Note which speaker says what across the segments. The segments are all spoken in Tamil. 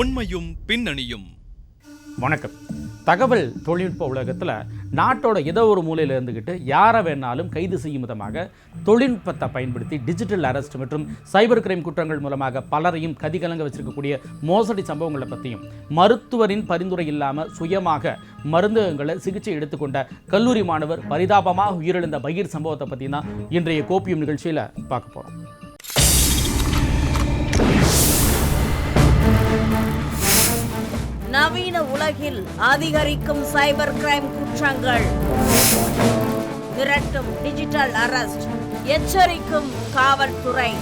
Speaker 1: உண்மையும் பின்னணியும்.
Speaker 2: வணக்கம். தகவல் தொழில்நுட்ப உலகத்தில் நாட்டோட ஏதோ ஒரு மூலையில் இருந்துக்கிட்டு யாரை வேணாலும் கைது செய்யும் விதமாக தொழில்நுட்பத்தை பயன்படுத்தி டிஜிட்டல் அரெஸ்ட் மற்றும் சைபர் கிரைம் குற்றங்கள் மூலமாக பலரையும் கதிகலங்க வச்சிருக்கக்கூடிய மோசடி சம்பவங்களை பற்றியும் மருத்துவரின் பரிந்துரை இல்லாமல் சுயமாக மருந்தகங்களை சிகிச்சை எடுத்துக்கொண்ட கல்லூரி மாணவர் பரிதாபமாக உயிரிழந்த பகீர் சம்பவத்தை பற்றி தான் இன்றைய கோப்பியம் நிகழ்ச்சியில் பார்க்க போகிறோம்
Speaker 3: நவீன உலகில் அதிகரிக்கும் சைபர் கிரைம் குற்றங்கள். விரட்டும் டிஜிட்டல் அரெஸ்ட் எச்சரிக்கும் காவல்துறை.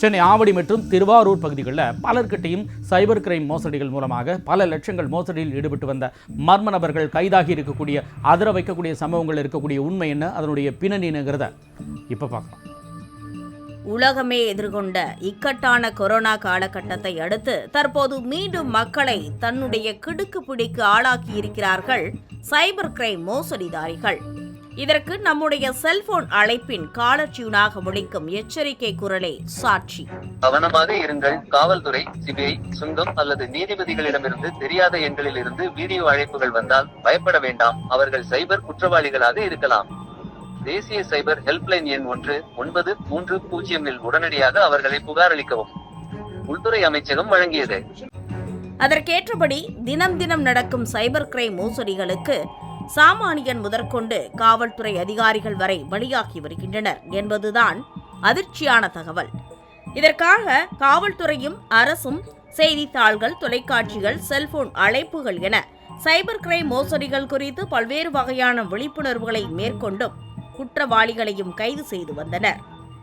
Speaker 2: சென்னை ஆவடி மற்றும் திருவாரூர் பகுதிகளில் பலர்கிட்டையும் சைபர் கிரைம் மோசடிகள் மூலமாக பல லட்சங்கள் மோசடியில் ஈடுபட்டு வந்த மர்ம நபர்கள் கைதாகி இருக்கக்கூடிய அதிர வைக்கக்கூடிய சம்பவங்கள் இருக்கக்கூடிய உண்மை என்ன? அதனுடைய பின்னணிங்கிறத இப்போ பார்க்கலாம்.
Speaker 3: உலகமே எதிர்கொண்ட இக்கட்டான கொரோனா காலகட்டத்தை அடுத்து தற்போது மீண்டும் மக்களை தன்னுடைய கிடுக்கு பிடிக்கு ஆளாக்கி இருக்கிறார்கள் சைபர் கிரைம் மோசடிதாரிகள். இதற்கு நம்முடைய செல்போன் அழைப்பின் காலர் டியூனாக ஒழிக்கும் எச்சரிக்கை குரலே சாட்சி.
Speaker 4: கவனமாக இருங்கள். காவல்துறை சிபிஐ சுங்கம் அல்லது நீதிபதிகளிடமிருந்து தெரியாத எண்களில் இருந்து வீடியோ அழைப்புகள் வந்தால் பயப்பட வேண்டாம். அவர்கள் சைபர் குற்றவாளிகளாக இருக்கலாம். தேசிய சைபர் ஹெல்ப்லைன் எண் ஒன்று ஒன்பது மூன்று பூஜ்ஜியமில் உடனடியாக அவர்களை புகாரளிக்கவும் உள்துறை அமைச்சகம் வழங்கியது.
Speaker 3: அதற்கேற்றபடி தினம் தினம் நடக்கும் சைபர் கிரைம் மோசடிகளுக்கு சாமானியன் முதற்கொண்டு காவல்துறை அதிகாரிகள் வரை பலியாகி வருகின்றனர் என்பதுதான் அதிர்ச்சியான தகவல். இதற்காக காவல்துறையும் அரசும் செய்தித்தாள்கள் தொலைக்காட்சிகள் செல்போன் அழைப்புகள் என சைபர் கிரைம் மோசடிகள் குறித்து பல்வேறு வகையான விழிப்புணர்வுகளை மேற்கொண்டும் குற்றவாளிகளையும் கைது செய்து வந்தனர்.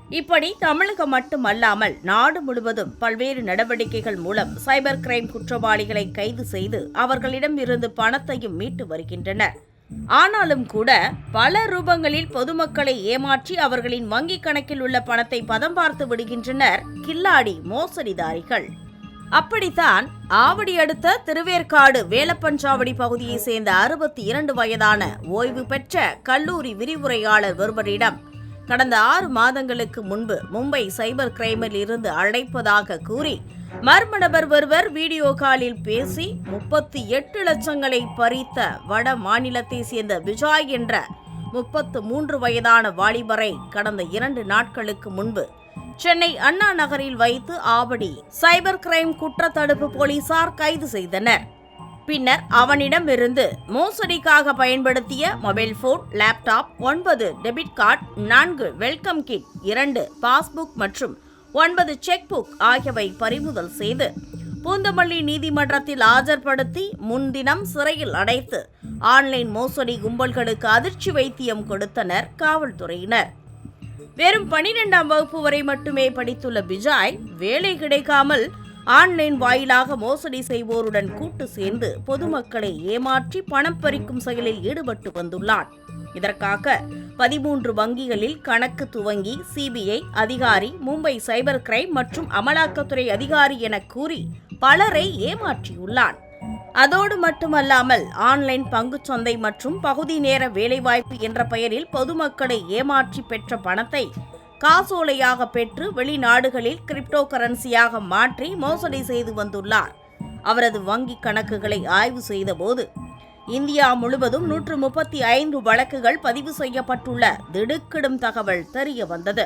Speaker 3: இப்படி தமிழகம் மட்டுமல்லாமல் நாடு முழுவதும் பல்வேறு நடவடிக்கைகள் மூலம் சைபர் கிரைம் குற்றவாளிகளை கைது செய்து அவர்களிடம் இருந்து பணத்தையும் மீட்டு வருகின்றனர். ஆனாலும் கூட பல ரூபங்களில் பொதுமக்களை ஏமாற்றி அவர்களின் வங்கிக் கணக்கில் உள்ள பணத்தை பதம் பார்த்து விடுகின்றனர் கில்லாடி மோசடிதாரிகள். அப்படித்தான் ஆவடி அடுத்த திருவேற்காடு வேலப்பஞ்சாவடி பகுதியை சேர்ந்த அறுபத்தி இரண்டு வயதான ஓய்வு பெற்ற கல்லூரி விரிவுரையாளர் ஒருவரிடம் கடந்த ஆறு மாதங்களுக்கு முன்பு மும்பை சைபர் கிரைமில் இருந்து அழைப்பதாக கூறி மர்ம நபர் ஒருவர் வீடியோ காலில் பேசி முப்பத்தி எட்டு லட்சங்களை பறித்த வட மாநிலத்தை சேர்ந்த விஜய் என்ற முப்பத்து மூன்று வயதான வாலிபரை கடந்த இரண்டு நாட்களுக்கு முன்பு சென்னை அண்ணா நகரில் வைத்து ஆவடி சைபர் கிரைம் குற்றத்தடுப்பு போலீசார் கைது செய்தனர். பின்னர் அவனிடமிருந்து மோசடிக்காக பயன்படுத்திய மொபைல் போன் லேப்டாப் ஒன்பது டெபிட் கார்டு நான்கு வெல்கம் கிட் இரண்டு பாஸ்புக் மற்றும் ஒன்பது செக் புக் ஆகியவை பறிமுதல் செய்து பூந்தமல்லி நீதிமன்றத்தில் ஆஜர்படுத்தி முன்தினம் சிறையில் அடைத்து ஆன்லைன் மோசடி கும்பல்களுக்கு அதிர்ச்சி வைத்தியம் கொடுத்தனர் காவல்துறையினர். வெறும் பனிரெண்டாம் வகுப்பு வரை மட்டுமே படித்துள்ள பிஜாய் வேலை கிடைக்காமல் ஆன்லைன் வாயிலாக மோசடி செய்வோருடன் கூட்டு சேர்ந்து பொதுமக்களை ஏமாற்றி பணம் பறிக்கும் செயலில் ஈடுபட்டு வந்துள்ளான். இதற்காக பதிமூன்று வங்கிகளில் கணக்கு துவங்கி சிபிஐ அதிகாரி மும்பை சைபர் கிரைம் மற்றும் அமலாக்கத்துறை அதிகாரி என கூறி பலரை ஏமாற்றியுள்ளான். அதோடு மட்டுமல்லாமல் ஆன்லைன் பங்குச்சந்தை மற்றும் பகுதி நேர வேலைவாய்ப்பு என்ற பெயரில் பொதுமக்களை ஏமாற்றி பெற்ற பணத்தை காசோலையாக பெற்று வெளிநாடுகளில் கிரிப்டோ கரன்சியாக மாற்றி மோசடி செய்து வந்துள்ளார். அவரது வங்கிக் கணக்குகளை ஆய்வு செய்தபோது இந்தியா முழுவதும் நூற்று முப்பத்தி ஐந்து வழக்குகள் பதிவு செய்யப்பட்டுள்ள திடுக்கிடும் தகவல் தெரிய வந்தது.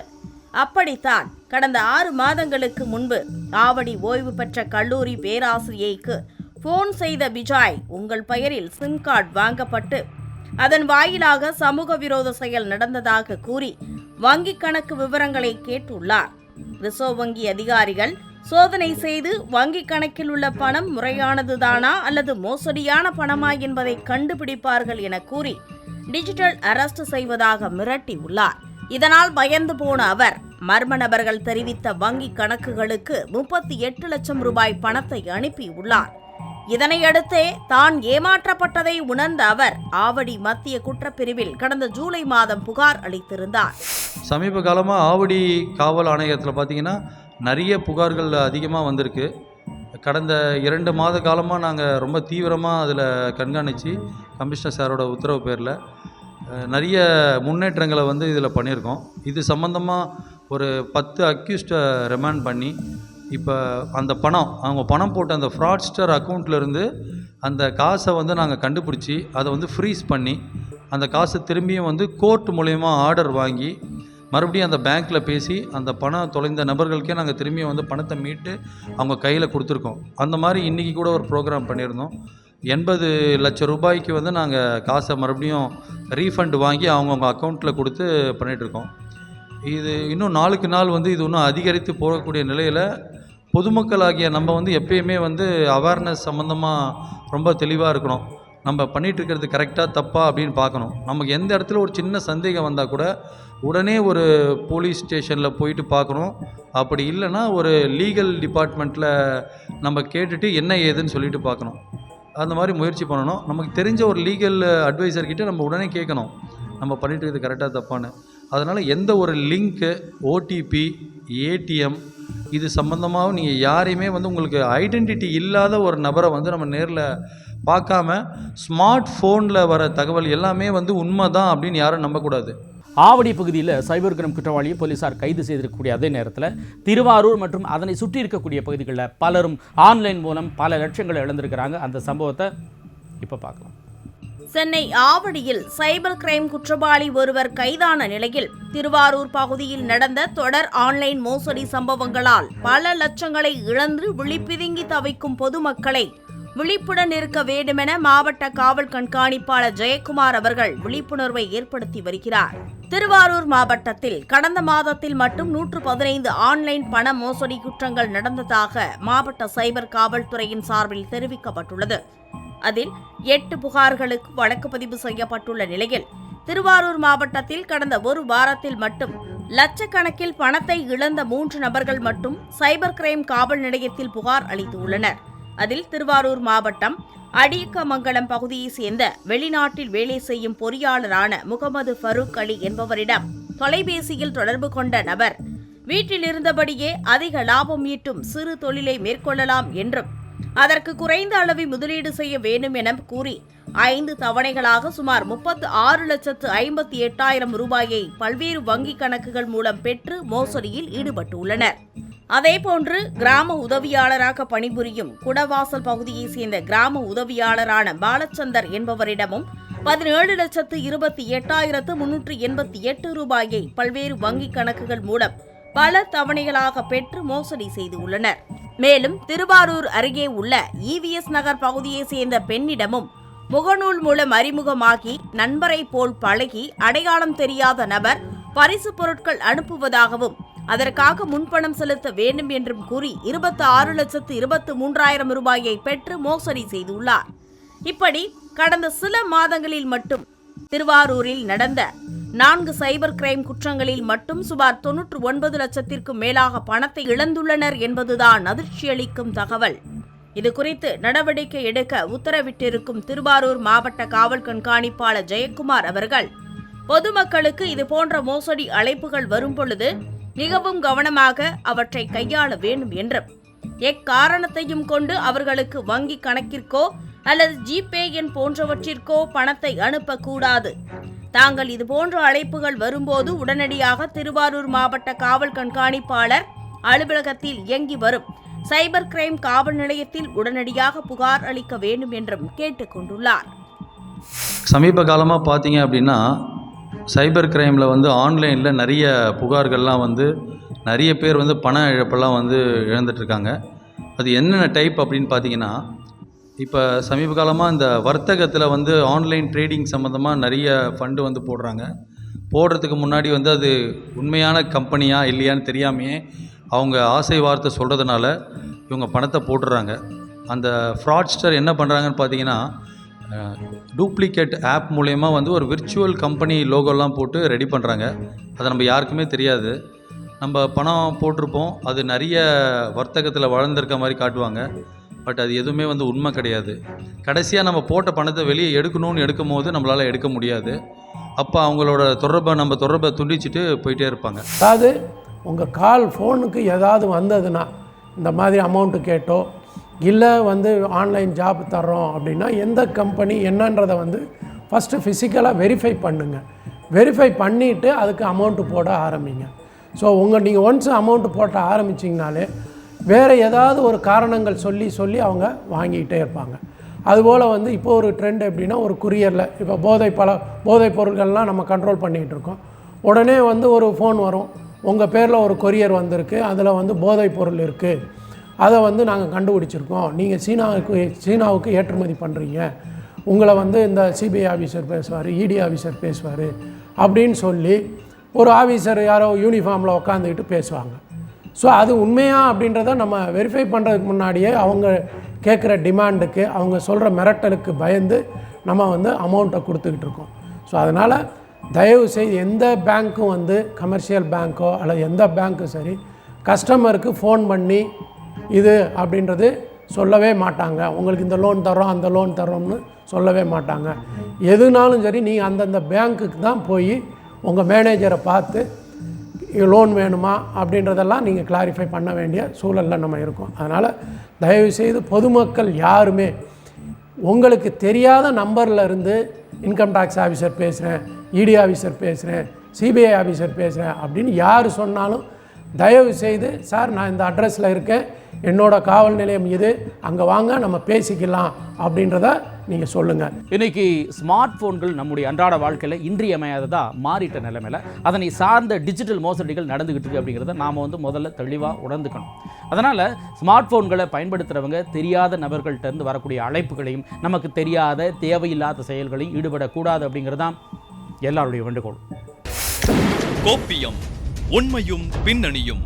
Speaker 3: அப்படித்தான் கடந்த ஆறு மாதங்களுக்கு முன்பு ஆவடி ஓய்வு பெற்ற கல்லூரி பேராசிரியைக்கு போன் செய்த விஜாய் உங்கள் பெயரில் சிம் கார்டு வாங்கப்பட்டு அதன் வாயிலாக சமூக விரோத செயல் நடந்ததாக கூறி வங்கிக் கணக்கு விவரங்களை கேட்டுள்ளார். ரிசர்வ் வங்கி அதிகாரிகள் சோதனை செய்து வங்கிக் கணக்கில் உள்ள பணம் முறையானதுதானா அல்லது மோசடியான பணமா என்பதை கண்டுபிடிப்பார்கள் என கூறி டிஜிட்டல் அரெஸ்ட் செய்வதாக மிரட்டியுள்ளார். இதனால் பயந்து போன அவர் மர்ம நபர்கள் தெரிவித்த வங்கி கணக்குகளுக்கு முப்பத்தி எட்டு லட்சம் ரூபாய் பணத்தை அனுப்பியுள்ளார். இதனையடுத்தே தான் ஏமாற்றப்பட்டதை உணர்ந்த அவர் ஆவடி மத்திய குற்றப்பிரிவில் கடந்த ஜூலை மாதம் புகார் அளித்திருந்தார்.
Speaker 5: சமீப காலமாக ஆவடி காவல் ஆணையத்தில் பார்த்தீங்கன்னா நிறைய புகார்கள் அதிகமாக வந்திருக்கு. கடந்த இரண்டு மாத காலமாக நாங்கள் ரொம்ப தீவிரமாக அதில் கண்காணித்து கமிஷனர் சாரோட உத்தரவு பேரில் நிறைய முன்னேற்றங்களை வந்து இதில் பண்ணியிருக்கோம். இது சம்மந்தமாக ஒரு பத்து அக்யூஸ்டை ரிமாண்ட் பண்ணி இப்போ அந்த பணம் அவங்க பணம் போட்ட அந்த ஃப்ராட்ஸ்டர் அக்கௌண்ட்லேருந்து அந்த காசை வந்து நாங்கள் கண்டுபிடிச்சி அதை வந்து ஃப்ரீஸ் பண்ணி அந்த காசை திரும்பியும் வந்து கோர்ட் மூலயமா ஆர்டர் வாங்கி மறுபடியும் அந்த பேங்க்கில் பேசி அந்த பணம் தொலைந்த நபர்களுக்கே நாங்கள் திரும்பியும் வந்து பணத்தை மீட்டு அவங்க கையில் கொடுத்துருக்கோம். அந்த மாதிரி இன்றைக்கி கூட ஒரு ப்ரோக்ராம் பண்ணியிருந்தோம். எண்பது லட்சம் ரூபாய்க்கு வந்து நாங்கள் காசை மறுபடியும் ரீஃபண்ட் வாங்கி அவங்கவுங்க அக்கௌண்ட்டில் கொடுத்து பண்ணிகிட்ருக்கோம் இது இன்னும் நாளுக்கு நாள் வந்து இது இன்னும் அதிகரித்து போகக்கூடிய நிலையில் பொதுமக்களாகிய நம்ம வந்து எப்பயுமே வந்து அவேர்னஸ் சம்மந்தமாக ரொம்ப தெளிவாக இருக்கணும். நம்ம பண்ணிகிட்டு இருக்கிறது கரெக்டாக தப்பா அப்படின்னு பார்க்கணும். நமக்கு எந்த இடத்துல ஒரு சின்ன சந்தேகம் வந்தால் கூட உடனே ஒரு போலீஸ் ஸ்டேஷனில் போயிட்டு பார்க்கணும். அப்படி இல்லைன்னா ஒரு லீகல் டிபார்ட்மெண்ட்டில் நம்ம கேட்டுட்டு என்ன ஏதுன்னு சொல்லிட்டு பார்க்கணும். அந்த மாதிரி முயற்சி பண்ணணும். நமக்கு தெரிஞ்ச ஒரு லீகல் அட்வைசர்கிட்ட நம்ம உடனே கேட்கணும். நம்ம பண்ணிட்டு இருக்கிறது கரெக்டாக தப்பான்னு. அதனால் எந்த ஒரு லிங்க்கு ஓடிபி ஏடிஎம் இது சம்மந்தமாகவும் நீங்கள் யாரையுமே வந்து உங்களுக்கு ஐடென்டிட்டி இல்லாத ஒரு நபரை வந்து நம்ம நேரில் பார்க்காம ஸ்மார்ட் ஃபோனில் வர தகவல் எல்லாமே வந்து உண்மை தான் அப்படின்னு யாரும் நம்பக்கூடாது.
Speaker 2: ஆவடி பகுதியில் சைபர் கிரைம் குற்றவாளியை போலீசார் கைது செய்திருக்கக்கூடிய அதே நேரத்தில் திருவாரூர் மற்றும் அதனை சுற்றி இருக்கக்கூடிய பகுதிகளில் பலரும் ஆன்லைன் மூலம் பல லட்சங்களை இழந்திருக்கிறாங்க. அந்த சம்பவத்தை இப்போ பார்க்கலாம்.
Speaker 3: சென்னை ஆவடியில் சைபர் கிரைம் குற்றவாளி ஒருவர் கைதான நிலையில் திருவாரூர் பகுதியில் நடந்த தொடர் ஆன்லைன் மோசடி சம்பவங்களால் பல லட்சங்களை இழந்து விழிப்பிதுங்கி தவிக்கும் பொதுமக்களை விழிப்புடன் இருக்க வேண்டுமென மாவட்ட காவல் கண்காணிப்பாளர் ஜெயக்குமார் அவர்கள் விழிப்புணர்வை ஏற்படுத்தி வருகிறார். திருவாரூர் மாவட்டத்தில் கடந்த மாதத்தில் மட்டும் நூற்று பதினைந்து ஆன்லைன் பண மோசடி குற்றங்கள் நடந்ததாக மாவட்ட சைபர் காவல்துறையின் சார்பில் தெரிவிக்கப்பட்டுள்ளது. அதில் எட்டு புகார்களுக்கு வழக்கு பதிவு செய்யப்பட்டுள்ள நிலையில் திருவாரூர் மாவட்டத்தில் கடந்த ஒரு வாரத்தில் மட்டும் லட்சக்கணக்கில் பணத்தை இழந்த மூன்று நபர்கள் மட்டும் சைபர் கிரைம் காவல் நிலையத்தில் புகார் அளித்துள்ளனர். அதில் திருவாரூர் மாவட்டம் அடியக்கமங்கலம் பகுதியைச் சேர்ந்த வெளிநாட்டில் வேலை செய்யும் பொறியாளரான முகமது ஃபரூக் அலி என்பவரிடம் தொலைபேசியில் தொடர்பு கொண்ட நபர் வீட்டில் இருந்தபடியே அதிக லாபம் ஈட்டும் சிறு தொழிலை மேற்கொள்ளலாம் என்றும் அதற்கு குறைந்த அளவை முதலீடு செய்ய வேண்டும் என கூறி ஐந்து தவணைகளாக சுமார் முப்பத்து ஆறு லட்சத்து ஐம்பத்தி எட்டாயிரம் ரூபாயை பல்வேறு வங்கிக் கணக்குகள் மூலம் பெற்று மோசடியில் ஈடுபட்டுள்ளனர். அதேபோன்று கிராம உதவியாளராக பணிபுரியும் குடவாசல் பகுதியைச் சேர்ந்த கிராம உதவியாளரான பாலச்சந்தர் என்பவரிடமும் பதினேழு லட்சத்து இருபத்தி எட்டாயிரத்து முன்னூற்று எண்பத்தி எட்டு ரூபாயை பல்வேறு வங்கிக் கணக்குகள் மூலம் பல தவணைகளாக பெற்று மோசடி செய்துள்ளனர். மேலும் திருவாரூர் அருகே உள்ள இவிஎஸ் நகர் பகுதியைச் சேர்ந்த பெண்ணிடமும் முகநூல் மூலம் அறிமுகமாகி நண்பரை போல் பழகி அடையாளம் தெரியாத நபர் பரிசு பொருட்கள் அனுப்புவதாகவும் அதற்காக முன்பணம் செலுத்த வேண்டும் என்றும் கூறி இருபத்தி ஆறு லட்சத்து இருபத்து மூன்றாயிரம் ரூபாயை பெற்று மோசடி செய்துள்ளார். இப்படி கடந்த சில மாதங்களில் மட்டும் திருவாரூரில் நடந்த நான்கு சைபர் கிரைம் குற்றங்களில் மட்டும் சுமார் தொன்னூற்று ஒன்பது லட்சத்திற்கும் மேலாக பணத்தை இழந்துள்ளனர் என்பதுதான் அதிர்ச்சியளிக்கும் தகவல். இதுகுறித்து நடவடிக்கை எடுக்க உத்தரவிட்டிருக்கும் திருவாரூர் மாவட்ட காவல் கண்காணிப்பாளர் ஜெயக்குமார் அவர்கள் பொதுமக்களுக்கு இதுபோன்ற மோசடி அழைப்புகள் வரும்பொழுது மிகவும் கவனமாக அவற்றை கையாள வேண்டும் என்றும் எக்காரணத்தையும் கொண்டு அவர்களுக்கு வங்கி கணக்கிற்கோ அல்லது ஜிபே எண் போன்றவற்றிற்கோ பணத்தை அனுப்பக்கூடாது. தாங்கள் இதுபோன்ற அழைப்புகள் வரும்போது உடனடியாக திருவாரூர் மாவட்ட காவல் கண்காணிப்பாளர் அலுவலகத்தில் இயங்கி வரும். சைபர் கிரைம் காவல் நிலையத்தில் உடனடியாக புகார் அளிக்க வேண்டும் என்றும் கேட்டுக்கொண்டுள்ளார்
Speaker 5: சமீப காலமாக பார்த்தீங்க அப்படின்னா சைபர் கிரைமில் வந்து ஆன்லைனில் நிறைய புகார்கள்லாம் வந்து நிறைய பேர் வந்து பண இழப்பெல்லாம் வந்து இழந்துட்டுருக்காங்க அது என்னென்ன டைப் அப்படின்னு பார்த்தீங்கன்னா இப்போ சமீப காலமாக இந்த வர்த்தகத்தில் வந்து ஆன்லைன் ட்ரேடிங் சம்மந்தமாக நிறைய ஃபண்டு வந்து போடுறாங்க. போடுறதுக்கு முன்னாடி வந்து அது உண்மையான கம்பெனியா இல்லையான்னு தெரியாமையே அவங்க ஆசை வார்த்தை சொல்கிறதுனால இவங்க பணத்தை போட்டுடுறாங்க அந்த ஃப்ராட்ஸ்டர் என்ன பண்ணுறாங்கன்னு பார்த்தீங்கன்னா டூப்ளிகேட் ஆப் மூலயமா வந்து ஒரு விர்ச்சுவல் கம்பெனி லோகோலாம் போட்டு ரெடி பண்ணுறாங்க அது நம்ம யாருக்குமே தெரியாது. நம்ம பணம் போட்டிருப்போம். அது நிறைய வர்த்தகத்தில் வளர்ந்துருக்க மாதிரி காட்டுவாங்க. பட் அது எதுவுமே வந்து உண்மை கிடையாது. கடைசியாக நம்ம போட்ட பணத்தை வெளியே எடுக்கணும்னு எடுக்கும் போது நம்மளால் எடுக்க முடியாது. அப்போ அவங்களோட தொடர்பை நம்ம தொடர்பை துண்டிச்சுட்டு போயிட்டே இருப்பாங்க.
Speaker 6: அதாவது உங்கள் கால் ஃபோனுக்கு ஏதாவது வந்ததுன்னா இந்த மாதிரி அமௌண்ட்டு கேட்டோ இல்லை வந்து ஆன்லைன் ஜாப் தர்றோம் அப்படின்னா எந்த கம்பெனி என்னன்றதை வந்து ஃபஸ்ட்டு ஃபிசிக்கலாக வெரிஃபை பண்ணுங்கள் வெரிஃபை பண்ணிவிட்டு அதுக்கு அமௌண்ட்டு போட ஆரம்பிங்க. ஸோ உங்கள் நீங்கள் ஒன்ஸ் அமௌண்ட்டு போட்ட ஆரம்பிச்சிங்கனாலே வேறு ஏதாவது ஒரு காரணங்கள் சொல்லி சொல்லி அவங்க வாங்கிக்கிட்டே இருப்பாங்க. அதுபோல் வந்து இப்போ ஒரு ட்ரெண்ட் எப்படின்னா ஒரு குரியரில் இப்போ போதை பல போதைப் பொருட்கள்லாம் நம்ம கண்ட்ரோல் பண்ணிகிட்டு இருக்கோம். உடனே வந்து ஒரு ஃபோன் வரும். உங்கள் பேரில் ஒரு கொரியர் வந்திருக்கு. அதில் வந்து போதைப் பொருள் இருக்குது அதை வந்து நாங்கள் கண்டுபிடிச்சிருக்கோம். நீங்கள் சீனாவுக்கு சீனாவுக்கு ஏற்றுமதி பண்ணுறீங்க உங்களை வந்து இந்த சிபிஐ ஆஃபீஸர் பேசுவார் இடி ஆஃபீஸர் பேசுவார் அப்படின்னு சொல்லி ஒரு ஆஃபீஸர் யாரோ யூனிஃபார்மில் உட்காந்துக்கிட்டு பேசுவாங்க. ஸோ அது உண்மையா அப்படின்றத நம்ம வெரிஃபை பண்ணுறதுக்கு முன்னாடியே அவங்க கேட்குற டிமாண்டுக்கு அவங்க சொல்கிற மிரட்டலுக்கு பயந்து நம்ம வந்து அமௌண்ட்டை கொடுத்துக்கிட்டு இருக்கோம். ஸோ அதனால் தயவு செய்து எந்த பேங்க்கும் வந்து கமர்ஷியல் பேங்க்கோ அல்லது எந்த பேங்க்கும் சரி கஸ்டமருக்கு ஃபோன் பண்ணி இது அப்படின்றது சொல்லவே மாட்டாங்க. உங்களுக்கு இந்த லோன் தரோம் அந்த லோன் தரோம்னு சொல்லவே மாட்டாங்க. எதுனாலும் சரி நீங்கள் அந்தந்த பேங்க்குக்கு தான் போய் உங்கள் மேனேஜரை பார்த்து லோன் வேணுமா அப்படின்றதெல்லாம் நீங்கள் கிளாரிஃபை பண்ண வேண்டிய சூழலில் நம்ம இருக்கோம். அதனால் தயவுசெய்து பொதுமக்கள் யாருமே உங்களுக்கு தெரியாத நம்பரில் இருந்து இன்கம் டேக்ஸ் ஆஃபீஸர் பேசுகிறேன் இடி ஆஃபீஸர் பேசுகிறேன் சிபிஐ ஆஃபீஸர் பேசுகிறேன் அப்படின்னு யார் சொன்னாலும் தயவு செய்து சார் நான் இந்த அட்ரஸில் இருக்கேன். என்னோடய காவல் நிலையம் இது. அங்கே வாங்க நம்ம பேசிக்கலாம். அப்படின்றத நீங்கள் சொல்லுங்கள்
Speaker 2: இன்னைக்கு ஸ்மார்ட் போன்கள் நம்முடைய அன்றாட வாழ்க்கையில் இன்றியமையாததா மாறிட்ட நிலைமையில அதனை சார்ந்த டிஜிட்டல் மோசடிகள் நடந்துகிட்டு இருக்கு அப்படிங்கிறத நாம் வந்து முதல்ல தெளிவாக உணர்ந்துக்கணும். அதனால் ஸ்மார்ட் போன்களை பயன்படுத்துகிறவங்க தெரியாத நபர்கள்ட்ட இருந்து வரக்கூடிய அழைப்புகளையும் நமக்கு தெரியாத தேவையில்லாத செயல்களையும் ஈடுபடக்கூடாது அப்படிங்கிறது தான் எல்லாருடைய வேண்டுகோள்.
Speaker 1: கோப்பியம் உண்மையும் பின்னணியும்.